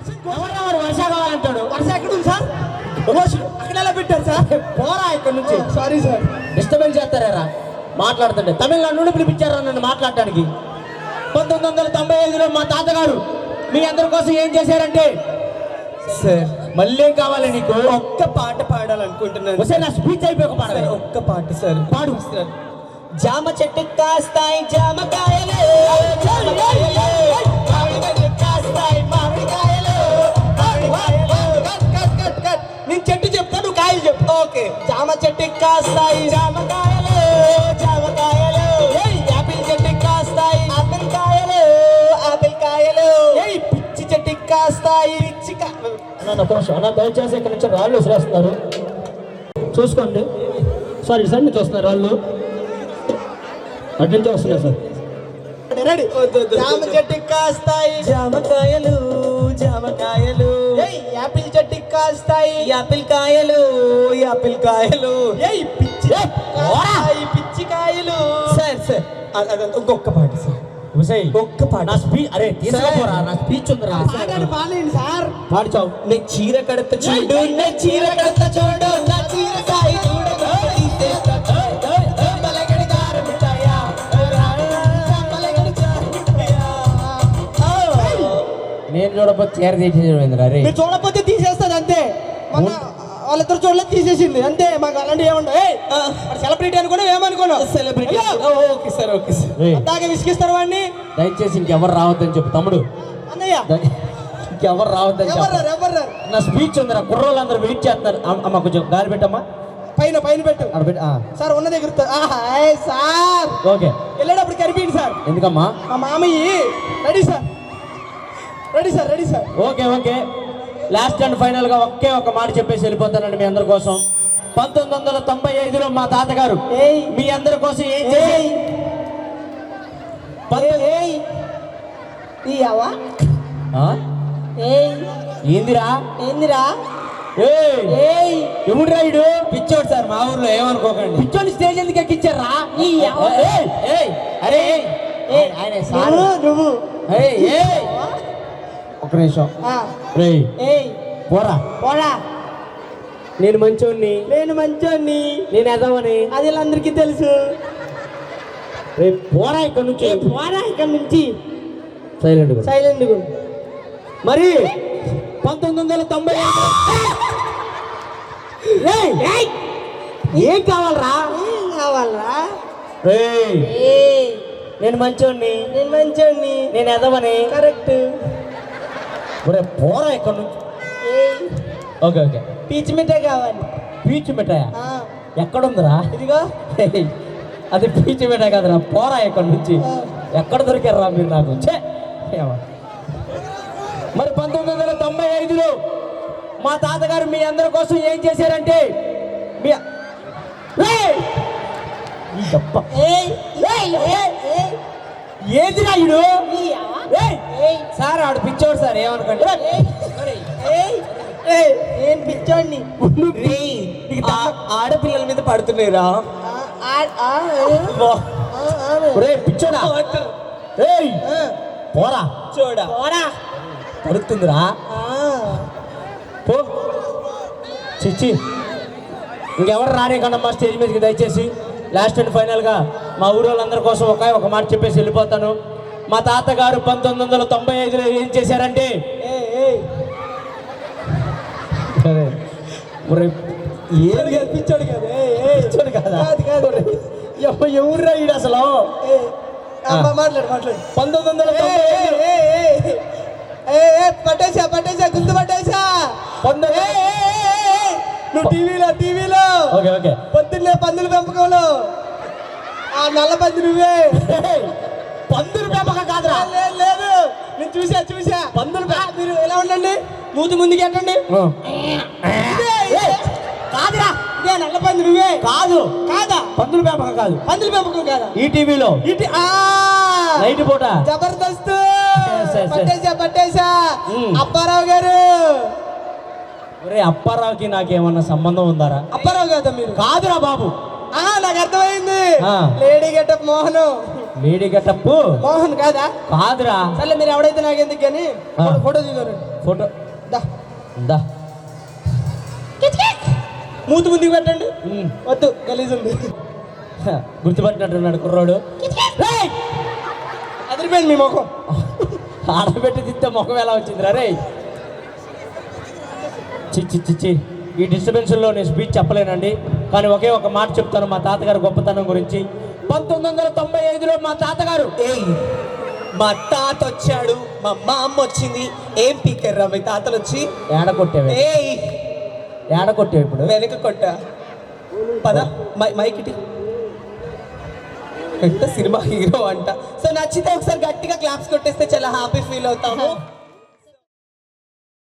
వర్ష కావాలంటాడు వర్ష ఎక్కడ ఉంది సార్ అక్కడ ఎలా పెట్టారు సార్ పోరా ఇక్కడ నుంచి సారీ సార్ డిస్టర్బెన్స్ చేస్తారా మాట్లాడుతుంటే తమిళనాడు నుండి పిలిపించారా నన్ను మాట్లాడటానికి పంతొమ్మిది వందల తొంభై ఐదులో మా తాతగారు మీ అందరి కోసం ఏం చేశారంటే సార్ మళ్ళీ కావాలి నీకు ఒక్క పాట పాడాలనుకుంటున్నాను ఒకసారి నా స్పీచ్ అయిపోయి పాడ సార్, ఒక్క పాట సార్ పాడు జామ చెట్టు కాస్తాయి జామకాయలు జామకాయలు నేను చెట్టు చెప్తా నువ్వు కాయలు చెప్పు. ఓకే. జామ చెట్టు కాస్తాయి. జామకాయలు జామకాయలు ఏయ్, యాపిల్ చెట్టు కాస్తాయి. ఆపిల్ కాయలు ఆపిల్ కాయలు. ఏయ్ పిచ్చి చెట్టు కాస్తాయి. పిచ్చి దయచేసి ఇక్కడ నుంచి రాళ్ళు విసిరేస్తున్నారు. చూసుకోండి. సార్ సైడ్ నుంచి వస్తున్నారు రాళ్ళు. అటు నుంచి వస్తున్నాయి సార్. రెడీ జామ చెట్టు కాస్తాయి. జామకాయలు జామకాయలు యాపిల్ చెట్టు కాస్తాయి. యాపిల్ కాయలు యాపిల్ కాయలు. ఏయ్ పిచ్చి కాస్తాయి, పిచ్చి కాయలు. Sir sir. ఇంకొక పాట సార్. ఉసై ఒక్క పాట. నా అరే తీసుకోరా నా స్పీచ్ ఉందిరా. పాడండి సార్. పాడు చావు నే చీర కడత చూడు నే చీర కడత చూడు నా చీర సాయి నేను చూడకపోతే చీర అరే. మీరు చూడకపోతే తీసేస్తుంది అంతే. మొన్న వాళ్ళిద్దరు చూడలేదు తీసేసింది అంతే. మాకు అలాంటి ఏముండవు. సెలబ్రిటీ అనుకున్నా ఏమనుకోను celebrity okay sir okay sir. దాకా విసిగిస్తారు వాడిని. దయచేసి ఇంకెవరు రావద్దని చెప్పు తమ్ముడు. అన్నయ్య. ఇంకెవరు రావద్దని ఎవరు నా స్పీచ్ ఉందిరా కుర్రోళ్ళందరూ వెయిట్ చేస్తారు. అమ్మ కొంచెం గాలి పెట్టమ్మా. పైన పైన పెట్టు. అక్కడ పెట్టు ఆ, సార్ ఉన్న దగ్గర సార్. ఓకే. వెళ్ళేటప్పుడు కనిపించింది సార్. ఎందుకమ్మా? మా మామయ్య ready sir. Ready sir ready sir okay okay last and ఫైనల్గా ఒకే ఒక మాట చెప్పేసి వెళ్ళిపోతానండి మీ అందరి కోసం. పంతొమ్మిది వందల తొంభై ఐదులో మా తాతగారు ఏయ్. మీ అందరి కోసం ఏం చేసి ఏందిరా? ఏందిరా? ఎవడు రాయుడు పిచ్చోడు సార్ మా ఊర్లో ఏమనుకోకండి. పిచ్చోని స్టేజ్ ఎందుకు ఏయ్, అరే నువ్వు నువ్వు ఏయ్, ఏయ్. ఒక నిమిషం. ఆ, రేయ్ ఏయ్. పోరా. పోరా. నేను మంచోడిని నేను మంచోన్ని. నేను ఎదవని అది వీళ్ళందరికీ తెలుసు. రే పోరా ఇక్కడ నుంచి. పోరా ఇక్కడ నుంచి. సైలెంట్ సైలెంట్ మరి? పంతొమ్మిది వందల తొంభై ఏం కావాలరా? ఏం కావాలరా? నేను మంచోడిని నేను మంచోన్ని. నేను ఎదవని కరెక్ట్. ఒరే పోరా ఇక్కడ నుంచి. Okay okay. పీచ్ మిఠాయి కావాలి. పీచు మిఠాయ? ఎక్కడుందిరా? ఇదిగో. అది పీచు మిఠాయి కాదురా పోరా ఇక్కడ నుంచి. ఎక్కడ దొరికారా మీరు నాకు. మరి పంతొమ్మిది వందల తొంభై ఐదులో మా తాతగారు మీ అందరి కోసం ఏం చేశారంటే మీ ఏయ్! ఈ సార్ ఆడు పిచ్చోడు సార్ ఏమనుకోండి నేను పిచ్చోడిని? ఆడపిల్లల మీద పడుతున్నాయిరా. పిచ్చోడా. పోరా. చూడా పోరా. పడుతుందిరా. పో. చిచ్చి ఇంకెవరు రానే కన్నమ్మా స్టేజ్ మీదకి? దయచేసి లాస్ట్ అండ్ ఫైనల్గా మా ఊరు వాళ్ళందరి కోసం ఒక ఒక మాట చెప్పేసి వెళ్ళిపోతాను. మా తాతగారు పంతొమ్మిది వందల తొంభై ఐదులో ఏం చేశారంటే ఒరే పిచ్చోడు కాదు, పిచ్చోడు కాదు ఏయ్ ఏయ్ పిచ్చోడు కాదా? కాదు కాదు ఎవ- ఎవర్రా ఈడు అసలు మాట్లాడు మాట్లాడు పంతొమ్మిది వందల పట్టేసా పట్టేసా గుర్తు పట్టేసా పంతొమ్మిది నువ్వు టీవీలో టీవీలో ఓకే ఓకే పొద్దున్నే పందుల పెంపకంలో ఆ నల్ల పంది నువ్వే పందులు పెంపకం లేదు లేదు నేను చూసా చూసా. పందులు మీరు ఎలా ఉండండి? మూతి ముందుకి ఎట్టండి. కాదురా. ఇదే నల్ల పంది నువ్వే. కాదు. కాదా? పందులు పెంపకం కాదు. పందుల పెంపకం కాదా? ఈ టీవీలో. ఇటు ఆ. నైట్ పూట. జబర్దస్త్. పట్టేసా పట్టేసా మ్మ్. అప్పారావు గారు. ఒరే అప్పారావుకి నాకేమన్నా సంబంధం ఉందారా? అప్పారావు కదా మీరు? కాదురా బాబు. ఆ నాకు అర్థమైంది. Lady getup Mohan. Getup Mohan కాదా? కాదురా. సర్లే మీరు ఎవడైతే నాకు ఎందుకు కానీ. ఫోటో దిగారు. ఫోటో. దా. దా. మూతి ముందుకు పెట్టండి. వద్దు గలీజ్ ఉంది. గుర్తుపట్టినట్టున్నాడు కుర్రోడు! అదిరిపోయింది మీ ముఖం. ఆడబెట్టి తింటే ముఖం ఎలా వచ్చిందిరా రే చిచ్చి చిచ్చి ఈ డిస్టర్బెన్స్లో నేను స్పీచ్ చెప్పలేనండి. కానీ ఒకే ఒక మాట చెప్తాను మా తాతగారి గొప్పతనం గురించి. పంతొమ్మిది వందల తొంభై ఐదులో మా తాతగారు ఏయ్ మా తాత వచ్చాడు మా మా అమ్మ వచ్చింది ఏం పీకర్రా మీ తాతలు వచ్చి ఏడ కొట్టేవే? ఏయ్ ఏడ కొట్టేవి ఇప్పుడు? వెనక కొట్ట. పద మై మైకిటి ఎంత సినిమా హీరో అంట. సో నచ్చితే ఒకసారి గట్టిగా క్లాప్స్ కొట్టేస్తే చాలా హ్యాపీ ఫీల్ అవుతాము.